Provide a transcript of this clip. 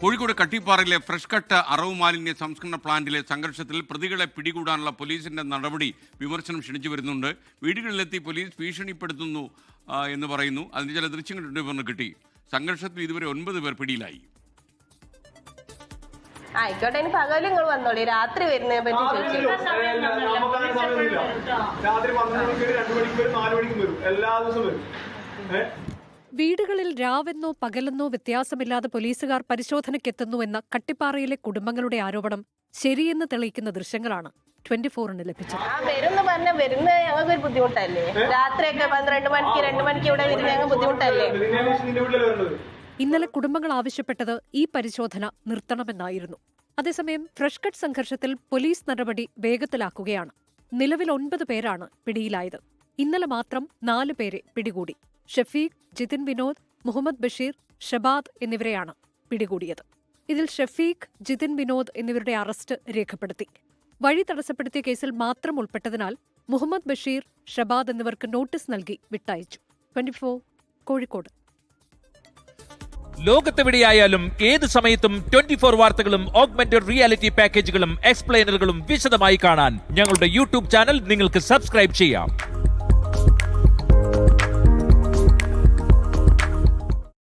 കോഴിക്കോട് കട്ടിപ്പാറയിലെ fresh cut അറവ് മാലിന്യ സംസ്കരണ പ്ലാന്റിലെ സംഘർഷത്തിൽ പ്രതികളെ പിടികൂടാനുള്ള പോലീസിന്റെ നടപടി വിമർശനം ക്ഷണിച്ചു വരുന്നുണ്ട്. വീടുകളിലെത്തി പോലീസ് ഭീഷണിപ്പെടുത്തുന്നു എന്ന് പറയുന്നു. അതിന് ചില ദൃശ്യങ്ങൾ കിട്ടി. സംഘർഷത്തിൽ ഇതുവരെ ഒൻപത് പേർ പിടിയിലായി. ആയിക്കോട്ടെ ഇനി പകൽ നിങ്ങൾ വന്നോളി. രാത്രി വരുന്നതിനെ പറ്റി ചോദിച്ചു. രാത്രി പന്ത്രണ്ട് മണിക്ക് വരും മണിക്ക് വരും നാല് മണിക്കും വരും. എല്ലാ ദിവസവും വരും. വീടുകളിൽ രാവെന്നോ പകലെന്നോ വ്യത്യാസമില്ലാതെ പോലീസുകാർ പരിശോധനയ്ക്കെത്തുന്നുവെന്ന കട്ടിപ്പാറയിലെ കുടുംബങ്ങളുടെ ആരോപണം ശരിയെന്ന് തെളിയിക്കുന്ന ദൃശ്യങ്ങളാണ് ട്വന്റി ഫോറിന് ലഭിച്ചത്. ആ വരുന്ന് പറഞ്ഞ വരുന്നത് ഞങ്ങൾക്ക് ഒരു ബുദ്ധിമുട്ടല്ലേ? രാത്രിയൊക്കെ പന്ത്രണ്ട് മണിക്ക് രണ്ട് മണിക്ക് ഇവിടെ വരുന്ന ഞങ്ങൾ ബുദ്ധിമുട്ടല്ലേ? ഇന്നലെ കുടുംബങ്ങൾ ആവശ്യപ്പെട്ടത് ഈ പരിശോധന നിർത്തണമെന്നായിരുന്നു. അതേസമയം ഫ്രഷ് കട്ട് സംഘർഷത്തിൽ പോലീസ് നടപടി വേഗത്തിലാക്കുകയാണ്. നിലവിൽ ഒൻപത് പേരാണ് പിടിയിലായത്. ഇന്നലെ മാത്രം നാല് പേരെ പിടികൂടി. ഷഫീഖ് ജിതിൻ വിനോദ് മുഹമ്മദ് ബഷീർ ഷബാദ് എന്നിവരെയാണ് പിടികൂടിയത്. ഇതിൽ ഷഫീഖ് ജിതിൻ വിനോദ് എന്നിവരുടെ അറസ്റ്റ് രേഖപ്പെടുത്തി. വഴി തടസ്സപ്പെടുത്തിയ കേസിൽ മാത്രം ഉൾപ്പെട്ടതിനാൽ മുഹമ്മദ് ബഷീർ ഷബാദ് എന്നിവർക്ക് നോട്ടീസ് നൽകി വിട്ടയച്ചു. ട്വന്റി കോഴിക്കോട്. ലോകത്തെവിടെയായാലും ഏത് സമയത്തും ട്വന്റി ഫോർ വാർത്തകളും ഓഗ്മെന്റഡ് റിയാലിറ്റി പാക്കേജുകളും എക്സ്പ്ലെയിനറുകളും വിശദമായി കാണാൻ ഞങ്ങളുടെ യൂട്യൂബ് ചാനൽ നിങ്ങൾക്ക് സബ്സ്ക്രൈബ് ചെയ്യാം.